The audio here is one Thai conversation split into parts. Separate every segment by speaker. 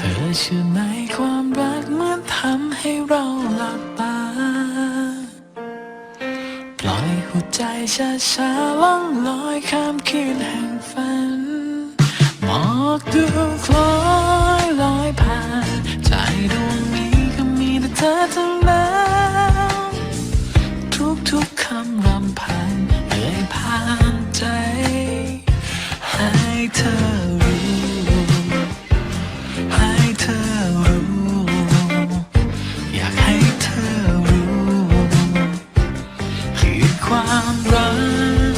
Speaker 1: ธอเชื่อไหมความรักมันทำให้เราหลับตา ปล่อยหัวใจช้าๆล่องลอยข้ามคืนแห่งฝัน หมอกดูคล้อยลอยผ่าน ใจดวงนี้ก็มีแต่เธอทั้งนั้นทุกๆคำรำพันเอ่ยผ่านใจ ให้เธอ ความรัก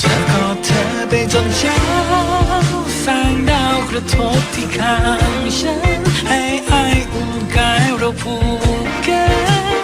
Speaker 1: จะกอดเธอไปจนเช้าแสงดาวกระทบที่ข้างฉัน ให้ไออุ่นกายเราผูกกัน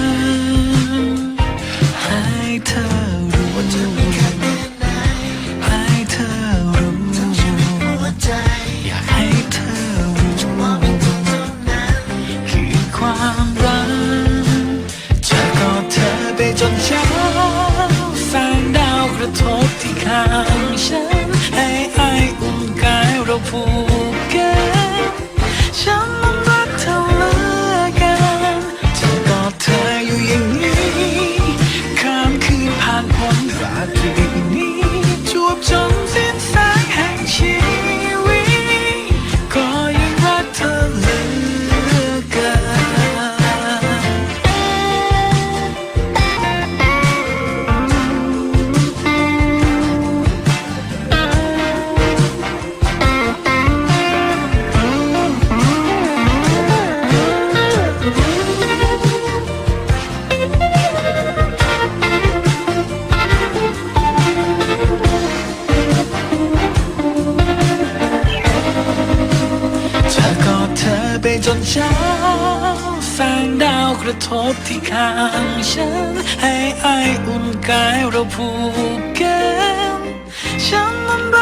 Speaker 1: พ้ ไปจนเช้าแสงดาวกระทบที่ข้างฉัน ให้ไออุ่นกายเราผูกกันฉัน